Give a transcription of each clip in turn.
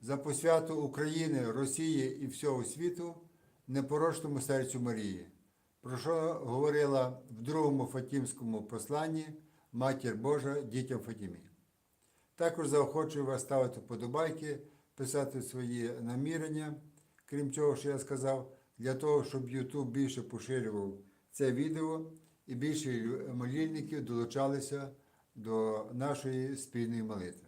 за посвяту України, Росії і всього світу непорочному серцю Марії, про що говорила в другому Фатімському посланні Матір Божа дітям Фатімі. Також заохочую вас ставити вподобайки, писати свої намірення, крім цього, що я сказав, для того, щоб YouTube більше поширював це відео і більше молільників долучалися до нашої спільної молитви.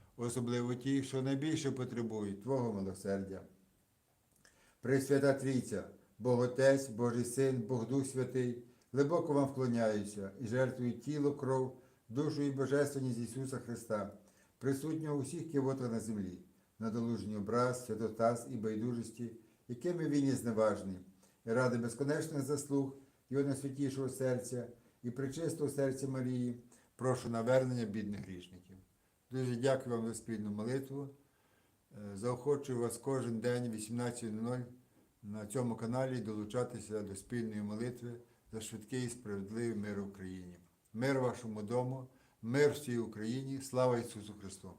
особливо ті, що найбільше потребують Твого милосердя. Пресвята Трійця, Бог Отець, Божий Син, Бог Дух Святий, глибоко вам вклоняюся і жертвую тіло, кров, душу і божественність Ісуса Христа, присутнього у всіх кивотах на землі, на долужній образ, святотаз і байдужості, якими він є зневажний, і ради безконечних заслуг Його найсвятішого серця і причистого серця Марії, прошу навернення бідних грішників. Дуже дякую вам за спільну молитву. Е, Заохочую вас кожен день в 18.00 на цьому каналі долучатися до спільної молитви за швидкий і справедливий мир в Україні. Мир вашому дому, мир всій Україні, слава Ісусу Христу!